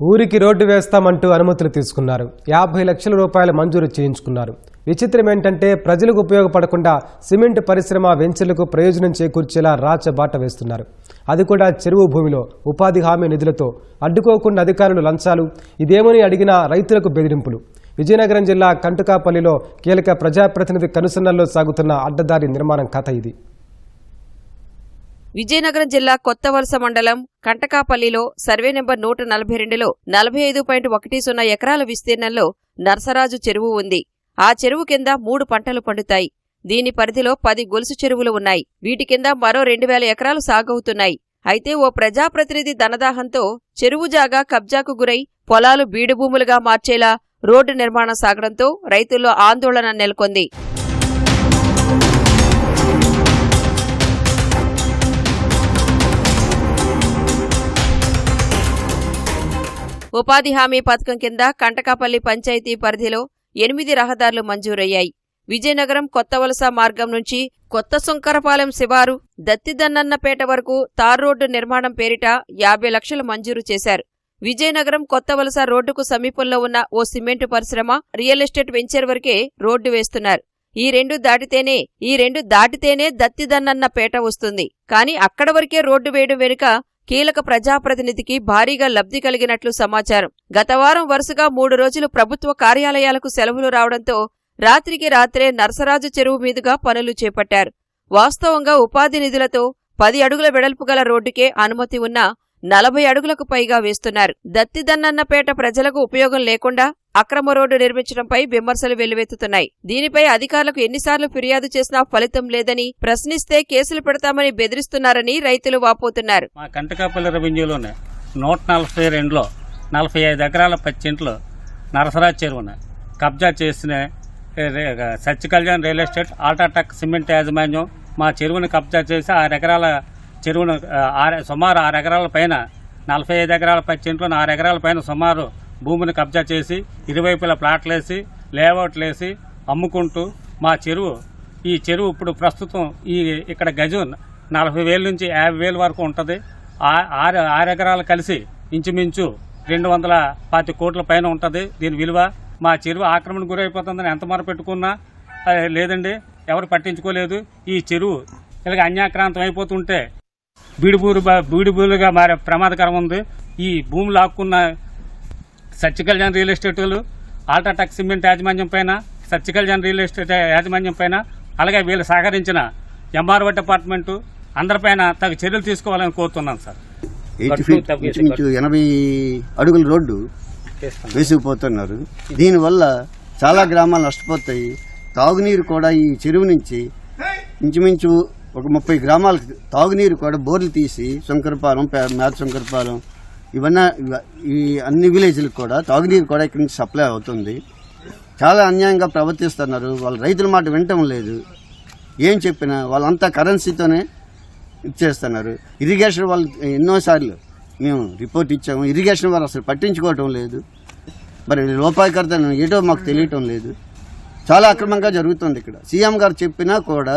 ఊరికి రోడ్డు వేస్తామంటూ అనుమతులు తీసుకున్నారు. యాభై లక్షల రూపాయలు మంజూరు చేయించుకున్నారు. విచిత్రం ఏంటంటే ప్రజలకు ఉపయోగపడకుండా సిమెంట్ పరిశ్రమ వెంచర్లకు ప్రయోజనం చేకూర్చేలా రాచబాట వేస్తున్నారు. అది కూడా చెరువు భూమిలో ఉపాధి హామీ నిధులతో. అడ్డుకోకుండా అధికారులు లంచాలు. ఇదేమని అడిగిన రైతులకు బెదిరింపులు. విజయనగరం జిల్లా కంటుకాపల్లిలో కీలక ప్రజాప్రతినిధి కనుసన్నల్లో సాగుతున్న అడ్డదారి నిర్మాణం కథ ఇది. విజయనగరం జిల్లా కొత్త వలస మండలం కంటకాపల్లిలో సర్వే నెంబర్ నూట నలభై రెండులో నలభై ఐదు పాయింట్ ఒకటి సున్నా ఎకరాల విస్తీర్ణంలో నర్సరాజు చెరువు ఉంది. ఆ చెరువు కింద మూడు పంటలు పండుతాయి. దీని పరిధిలో పది గొలుసు చెరువులు ఉన్నాయి. వీటి కింద మరో రెండు వేల ఎకరాలు సాగవుతున్నాయి. అయితే ఓ ప్రజాప్రతినిధి ధనదాహంతో చెరువు జాగా కబ్జాకు గురై పొలాలు బీడుభూములుగా మార్చేలా రోడ్డు నిర్మాణం సాగడంతో రైతుల్లో ఆందోళన నెలకొంది. ఉపాధి హామీ పథకం కింద కంటకాపల్లి పంచాయతీ పరిధిలో ఎనిమిది రహదారులు మంజూరయ్యాయి. విజయనగరం కొత్త వలస మార్గం నుంచి కొత్త సుంకరపాలెం శివారు దత్తిదన్నన్నపేట వరకు తార్ రోడ్డు నిర్మాణం పేరిట యాభై లక్షలు మంజూరు చేశారు. విజయనగరం కొత్త వలస రోడ్డుకు సమీపంలో ఉన్న ఓ సిమెంటు పరిశ్రమ రియల్ ఎస్టేట్ వెంచర్ వరకే రోడ్డు వేస్తున్నారు. ఈ రెండు దాటితేనే ఈ రెండు దాటితేనే దత్తిదన్నన్న పేట వస్తుంది. కానీ అక్కడ వరకే రోడ్డు వేయడం వెనుక కీలక ప్రజాప్రతినిధికి భారీగా లబ్ధి కలిగినట్లు సమాచారం. గత వారం వరుసగా మూడు రోజులు ప్రభుత్వ కార్యాలయాలకు సెలవులు రావడంతో రాత్రికి రాత్రే నర్సరాజు చెరువు మీదుగా పనులు చేపట్టారు. వాస్తవంగా ఉపాధి నిధులతో పది అడుగుల వెడల్పు గల రోడ్డుకే అనుమతి ఉన్నా నలభై అడుగులకు పైగా వేస్తున్నారు. దత్తిదన్నన్నపేట ప్రజలకు ఉపయోగం లేకుండా అక్రమ రోడ్డు నిర్మించడంపై విమర్శలు వెల్లువెత్తుతున్నాయి. దీనిపై అధికారులకు ఎన్నిసార్లు ఫిర్యాదు చేసినా ఫలితం లేదని ప్రశ్నిస్తే కేసులు పెడతామని బెదిరిస్తున్నారని రైతులు వాపోతున్నారు. మా కంటకాపల్లి రెవెన్యూలోనే నూట నలభై రెండులో నలభై ఐదు ఎకరాల పచ్చింట్లో నరసరాజ్ చెరువున కబ్జా చేసిన ఏ, కళ్యాణ్ రియల్ ఎస్టేట్ ఆల్టాటెక్ సిమెంట్ యాజమాన్యం మా చెరువును కబ్జా చేసి ఆరు ఎకరాల చెరువును ఆరు సుమారు ఆరు ఎకరాల పైన నలభై ఐదు ఎకరాల పచ్చింట్లో ఆరు ఎకరాల పైన సుమారు భూమిని కబ్జా చేసి ఇరువైపుల ప్లాట్లేసి లేఅవుట్లేసి అమ్ముకుంటూ మా చెరువు ఈ చెరువు ఇప్పుడు ప్రస్తుతం ఈ ఇక్కడ గజం నలభై వేల నుంచి యాభై వేల వరకు ఉంటుంది. ఆ- ఆరు ఆరు ఎకరాలు కలిసి ఇంచుమించు రెండు వందల పాతి కోట్ల పైన ఉంటుంది దీని విలువ. మా చెరువు ఆక్రమణ గురైపోతుందని ఎంత మొర పెట్టుకున్నా లేదండి ఎవరు పట్టించుకోలేదు. ఈ చెరువు ఇలాగ అన్యాక్రాంతం అయిపోతుంటే బీడుబూరు బీడిబూరుగా మారే ప్రమాదకరం ఉంది. ఈ భూమి లాక్కున్న సత్యకళ్యాణ్ రియల్ ఎస్టేట్లు ఆల్ట్రాటెక్ సిమెంట్ యాజమాన్యం పైన సత్యకళ్యాణ్ రియల్ ఎస్టేట్ యాజమాన్యం పైన అలాగే వీళ్ళు సహకరించిన ఎంఆర్ఓ డిపార్ట్మెంటు అందరిపైన తగు చర్యలు తీసుకోవాలని కోరుతున్నాను సార్. ఇంచుమించు ఎనభై అడుగుల రోడ్డు వేసుకుపోతున్నారు. దీనివల్ల చాలా గ్రామాలు నష్టపోతాయి. తాగునీరు కూడా ఈ చెరువు నుంచి ఇంచుమించు ఒక ముప్పై గ్రామాలకు తాగునీరు కూడా బోర్లు తీసి శంకరపాలెం పే- మేత శంకరపాలెం ఇవన్నీ ఈ అన్ని విలేజ్లకు కూడా తాగునీరు కూడా ఇక్కడి నుంచి సప్లై అవుతుంది. చాలా అన్యాయంగా ప్రవర్తిస్తున్నారు. వాళ్ళ రైతుల మాట వినటం లేదు. ఏం చెప్పినా వాళ్ళంతా కరెన్సీతోనే ఇచ్చేస్తున్నారు. ఇరిగేషన్ వాళ్ళు ఎన్నోసార్లు మేము రిపోర్ట్ ఇచ్చాము. ఇరిగేషన్ వారు అసలు పట్టించుకోవటం లేదు. మరి లోపాయకర్తను ఏటో మాకు తెలియటం లేదు. చాలా అక్రమంగా జరుగుతుంది ఇక్కడ. సీఎం గారు చెప్పినా కూడా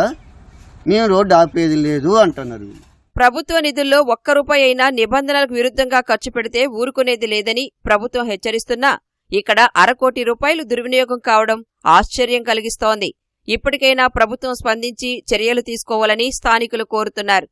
మేము రోడ్డు ఆపేది లేదు అంటున్నారు. వీళ్ళు. ప్రభుత్వ నిధుల్లో ఒక్క రూపాయి అయినా నిబంధనలకు విరుద్ధంగా ఖర్చు పెడితే ఊరుకునేది లేదని ప్రభుత్వం హెచ్చరిస్తున్నా. ఇక్కడ అరకోటి రూపాయలు దుర్వినియోగం కావడం ఆశ్చర్యం కలిగిస్తోంది. ఇప్పటికైనా ప్రభుత్వం స్పందించి చర్యలు తీసుకోవాలని స్థానికులు కోరుతున్నారు.